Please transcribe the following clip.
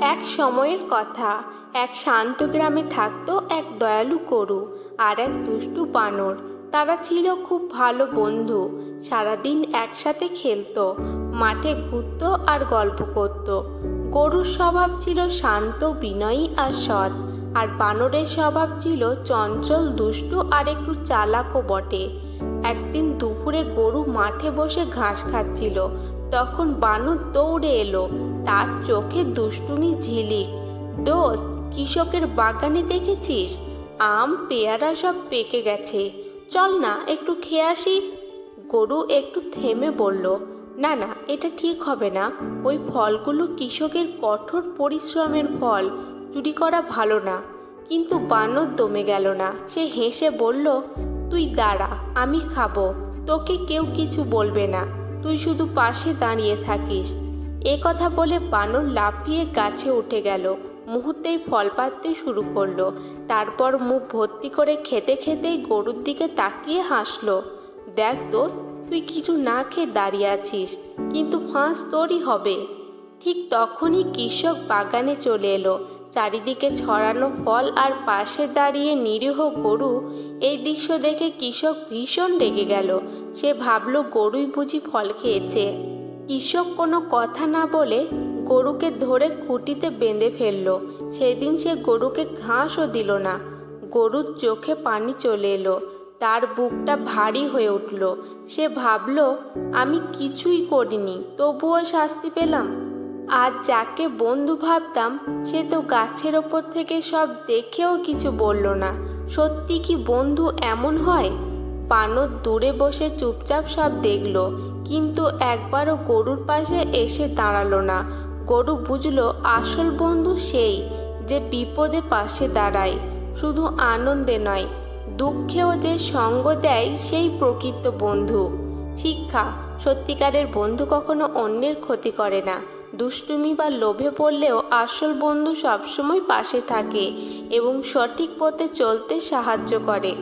এক সময়ের কথা। এক শান্ত গ্রামে থাকতো এক দয়ালু গরু আর এক দুষ্টু বানর। তারা ছিল খুব ভালো বন্ধু। সারাদিন একসাথে খেলতো, মাঠে ঘুরত আর গল্প করত। গরুর স্বভাব ছিল শান্ত, বিনয়ী আর সৎ আর বানরের স্বভাব ছিল চঞ্চল, দুষ্টু আর একটু চালাকও বটে। একদিন দুপুরে গরু মাঠে বসে ঘাস খাচ্ছিল। তখন বানর দৌড়ে এলো। তার চোখে দুষ্টুমি ঝিলিক। দোস্ত, কৃষকের বাগানে দেখেছিস? আম, পেয়ারা সব পেকে গেছে। চল না, একটু খেয়ে আসি। গরু একটু থেমে বলল, না না, এটা ঠিক হবে না। ওই ফলগুলো কৃষকের কঠোর পরিশ্রমের ফল। চুরি করা ভালো না। কিন্তু বানর দমে গেল না। সে হেসে বলল তুই দাঁড়া, আমি খাব। তোকে কেউ কিছু বলবে না। তুই শুধু পাশে দাঁড়িয়ে থাকিস। এ কথা বলে বানর লাফিয়ে গাছে উঠে গেল। মুহূর্তেই ফল পাততে শুরু করল। তারপর মুখ ভর্তি করে খেতে খেতেই গরুর দিকে তাকিয়ে হাসলো। দেখ দোস্ত, তুই কিছু না খেয়ে দাঁড়িয়ে আছিস, কিন্তু ফাঁস তোরই হবে। ঠিক তখনই কৃষক বাগানে চলে এলো। চারিদিকে ছড়ানো ফল আর পাশে দাঁড়িয়ে নিরীহ গরু এই দৃশ্য দেখে কৃষক ভীষণ রেগে গেল। সে ভাবল, গরুই বুঝি ফল খেয়েছে। কৃষক কোনো কথা না বলে গরুকে ধরে খুঁটিতে বেঁধে ফেলল। সেদিন সে গরুকে ঘাসও দিল না। গরুর চোখে পানি চলে এলো। তার বুকটা ভারী হয়ে উঠল। সে ভাবল, আমি কিছুই করিনি, তবুও শাস্তি পেলাম? আর যাকে বন্ধু ভাবতাম, সে তো গাছের ওপর থেকে সব দেখেও কিছু বলল না। সত্যি কি বন্ধু এমন হয়? বানর দূরে বসে চুপচাপ সব দেখল, কিন্তু একবারও গরুর পাশে এসে দাঁড়াল না। গরু বুঝলো, আসল বন্ধু সেই যে বিপদে পাশে দাঁড়ায়, শুধু আনন্দে নয়, দুঃখেও যে সঙ্গ দেয় সেই প্রকৃত বন্ধু। শিক্ষা, সত্যিকারের বন্ধু কখনো অন্যের ক্ষতি করে না। দুষ্টুমি বা লোভে পড়লেও আসল বন্ধু সবসময় পাশে থাকে এবং সঠিক পথে চলতে সাহায্য করে।